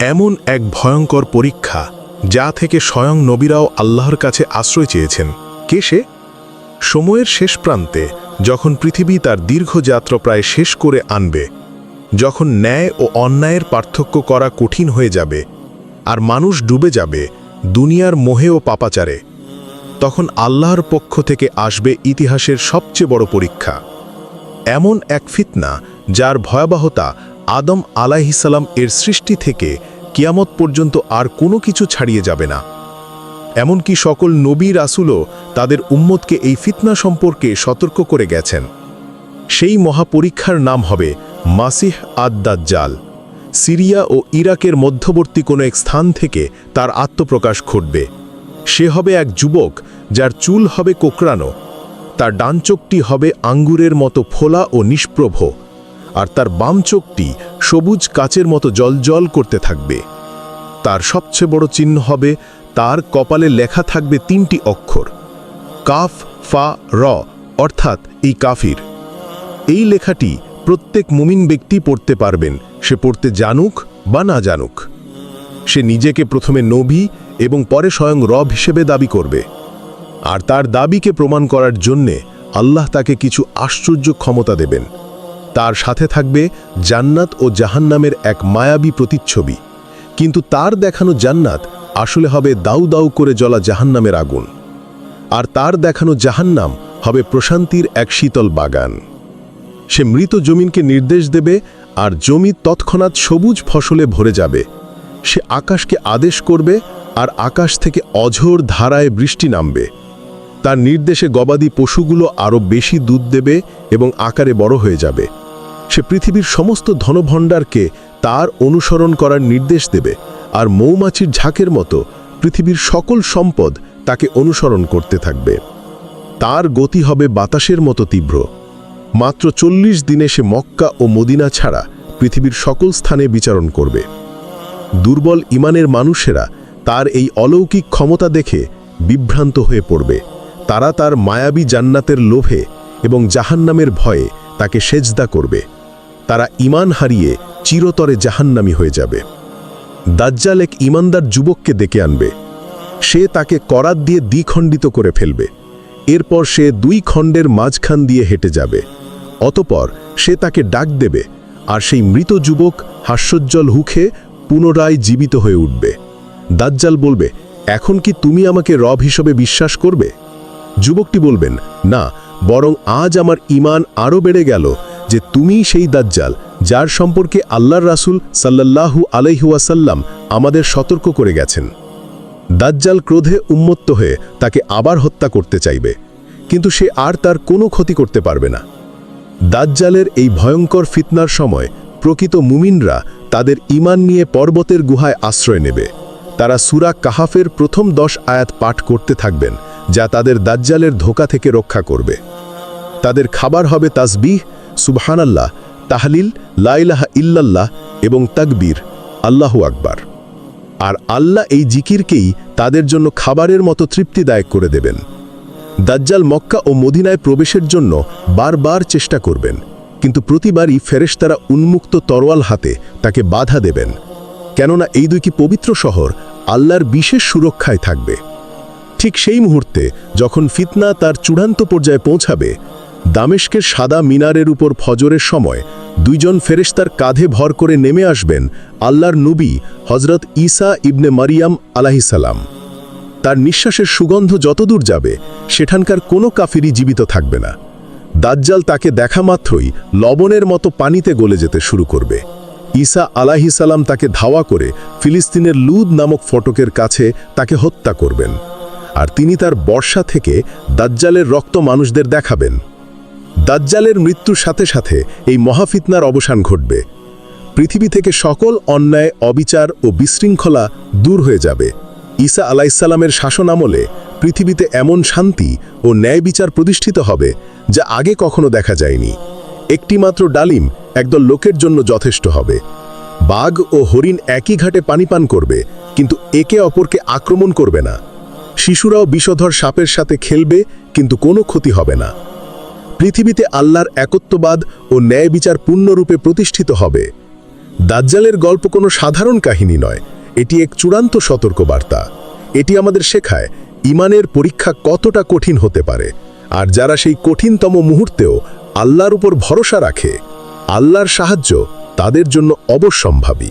এমন এক ভয়ঙ্কর পরীক্ষা যা থেকে স্বয়ং নবীরাও আল্লাহর কাছে আশ্রয় চেয়েছেন। কে সে? সময়ের শেষ প্রান্তে যখন পৃথিবী তার দীর্ঘ যাত্রা প্রায় শেষ করে আনবে, যখন ন্যায় ও অন্যায়ের পার্থক্য করা কঠিন হয়ে যাবে আর মানুষ ডুবে যাবে দুনিয়ার মোহে ও পাপাচারে, তখন আল্লাহর পক্ষ থেকে আসবে ইতিহাসের সবচেয়ে বড় পরীক্ষা। এমন এক ফিতনা যার ভয়াবহতা আদম আলাইহিসাল্লাম এর সৃষ্টি থেকে কিয়ামত পর্যন্ত আর কোনো কিছু ছাড়িয়ে যাবে না। এমনকি সকল নবী রাসুলও তাদের উম্মতকে এই ফিতনা সম্পর্কে সতর্ক করে গেছেন। সেই মহাপরীক্ষার নাম হবে মাসিহ আদ-দাজ্জাল। সিরিয়া ও ইরাকের মধ্যবর্তী কোনো এক স্থান থেকে তার আত্মপ্রকাশ ঘটবে। সে হবে এক যুবক যার চুল হবে কোকড়ানো। তার ডান চোখটি হবে আঙ্গুরের মতো ফোলা ও নিষ্প্রভ। আর তার বাম চোখটি সবুজ কাচের মতো জলজল করতে থাকবে। তার সবচেয়ে বড় চিহ্ন হবে, তার কপালে লেখা থাকবে তিনটি অক্ষর। কাফ, ফা, র, অর্থাৎ এই কাফির। এই লেখাটি প্রত্যেক মুমিন ব্যক্তি পড়তে পারবেন। সে পড়তে জানুক বা না জানুক। সে নিজেকে প্রথমে নবী এবং পরে স্বয়ং রব হিসেবে দাবি করবে। আর তার দাবিকে প্রমাণ করার জন্যে আল্লাহ তাকে কিছু আশ্চর্য ক্ষমতা দেবেন। তার সাথে থাকবে জান্নাত ও জাহান্নামের এক মায়াবী প্রতিচ্ছবি। কিন্তু তার দেখানো জান্নাত আসলে হবে দাউ দাউ করে জ্বলা জাহান্নামের আগুন। আর তার দেখানো জাহান্নাম হবে প্রশান্তির এক শীতল বাগান। সে মৃত জমিনকে নির্দেশ দেবে আর জমি তৎক্ষণাৎ সবুজ ফসলে ভরে যাবে। সে আকাশকে আদেশ করবে আর আকাশ থেকে অঝোর ধারায় বৃষ্টি নামবে। তার নির্দেশে গবাদি পশুগুলো আরও বেশি দুধ দেবে এবং আকারে বড় হয়ে যাবে। সে পৃথিবীর সমস্ত ধনভণ্ডারকে তার অনুসরণ করার নির্দেশ দেবে আর মৌমাছির ঝাঁকের মতো পৃথিবীর সকল সম্পদ তাকে অনুসরণ করতে থাকবে। তার গতি হবে বাতাসের মতো তীব্র। মাত্র চল্লিশ দিনে সে মক্কা ও মদিনা ছাড়া পৃথিবীর সকল স্থানে বিচারণ করবে। দুর্বল ইমানের মানুষেরা তার এই অলৌকিক ক্ষমতা দেখে বিভ্রান্ত হয়ে পড়বে। তারা তার মায়াবী জান্নাতের লোভে এবং জাহান্নামের ভয়ে তাকে সেজদা করবে। তারা ইমান হারিয়ে চিরতরে জাহান্নামি হয়ে যাবে। দাজ্জাল এক ইমানদার যুবককে ডেকে আনবে। সে তাকে করাত দিয়ে দ্বিখণ্ডিত করে ফেলবে। এরপর সে দুই খণ্ডের মাঝখান দিয়ে হেঁটে যাবে। অতপর সে তাকে ডাক দেবে আর সেই মৃত যুবক হাস্যোজ্জ্বল হুখে পুনরায় জীবিত হয়ে উঠবে। দাজ্জাল বলবে, এখন কি তুমি আমাকে রব হিসেবে বিশ্বাস করবে? যুবকটি বলবেন, না, বরং আজ আমার ইমান আরও বেড়ে গেল যে তুমি সেই দাজ্জাল, যার সম্পর্কে আল্লাহর রাসুল সাল্লাল্লাহু আলাইহুয়াসাল্লাম আমাদের সতর্ক করে গেছেন। দাজ্জাল ক্রোধে উন্মত্ত হয়ে তাকে আবার হত্যা করতে চাইবে, কিন্তু সে আর তার কোনো ক্ষতি করতে পারবে না। দাজ্জালের এই ভয়ঙ্কর ফিতনার সময় প্রকৃত মুমিনরা তাদের ইমান নিয়ে পর্বতের গুহায় আশ্রয় নেবে। তারা সুরা কাহাফের প্রথম দশ আয়াত পাঠ করতে থাকবেন, যা তাদের দাজ্জালের ধোকা থেকে রক্ষা করবে। তাদের খাবার হবে তাসবিহ সুবহানাল্লাহ, তাহলিল লাইলাহা ইল্লাল্লাহ এবং তাকবীর। আল্লাহু আকবার। আর আল্লাহ এই জিকিরকেই তাদের জন্য খাবারের মতো তৃপ্তিদায়ক করে দেবেন। দাজ্জাল মক্কা ও মদিনায় প্রবেশের জন্য বারবার চেষ্টা করবেন, কিন্তু প্রতিবারই ফেরেশতারা উন্মুক্ত তরোয়াল হাতে তাকে বাধা দেবেন। কেননা এই দুইটি পবিত্র শহর, আল্লাহর বিশেষ সুরক্ষায় থাকবে। ঠিক সেই মুহূর্তে যখন ফিতনা তার চূড়ান্ত পর্যায়ে পৌঁছাবে দামেশকের সাদা মিনারের উপর ফজরের সময় দুইজন ফেরেশতার কাঁধে ভর করে নেমে আসবেন আল্লাহর নবী হজরত ঈসা ইবনে মারিয়াম আলাহিসাল্লাম তার নিঃশ্বাসের সুগন্ধ যতদূর যাবে, সেখানকার কোনো কাফিরই জীবিত থাকবে না। দাজ্জাল তাকে দেখা মাত্রই লবণের মতো পানিতে গলে যেতে শুরু করবে। ঈসা আলাহিসাল্লাম তাকে ধাওয়া করে ফিলিস্তিনের লুদ নামক ফটকের কাছে তাকে হত্যা করবেন। আর তিনি তার বর্ষা থেকে দাজ্জালের রক্ত মানুষদের দেখাবেন। দাজ্জালের মৃত্যুর সাথে সাথে এই মহাফিতনার অবসান ঘটবে। পৃথিবী থেকে সকল অন্যায়, অবিচার ও বিশৃঙ্খলা দূর হয়ে যাবে। ঈসা আলাইসাল্লামের শাসন আমলে পৃথিবীতে এমন শান্তি ও ন্যায় বিচার প্রতিষ্ঠিত হবে যা আগে কখনো দেখা যায়নি। একটিমাত্র ডালিম একদল লোকের জন্য যথেষ্ট হবে। বাঘ ও হরিণ একই ঘাটে পানি পান করবে, কিন্তু একে অপরকে আক্রমণ করবে না। শিশুরাও বিষধর সাপের সাথে খেলবে, কিন্তু কোনো ক্ষতি হবে না। পৃথিবীতে আল্লাহর একত্ববাদ ও ন্যায় বিচার পূর্ণরূপে প্রতিষ্ঠিত হবে। দাজ্জালের গল্প কোনো সাধারণ কাহিনী নয়। এটি এক চূড়ান্ত সতর্কবার্তা। এটি আমাদের শেখায় ইমানের পরীক্ষা কতটা কঠিন হতে পারে, আর যারা সেই কঠিনতম মুহূর্তেও আল্লাহর উপর ভরসা রাখে, আল্লাহর সাহায্য তাদের জন্য অবশ্যম্ভাবী।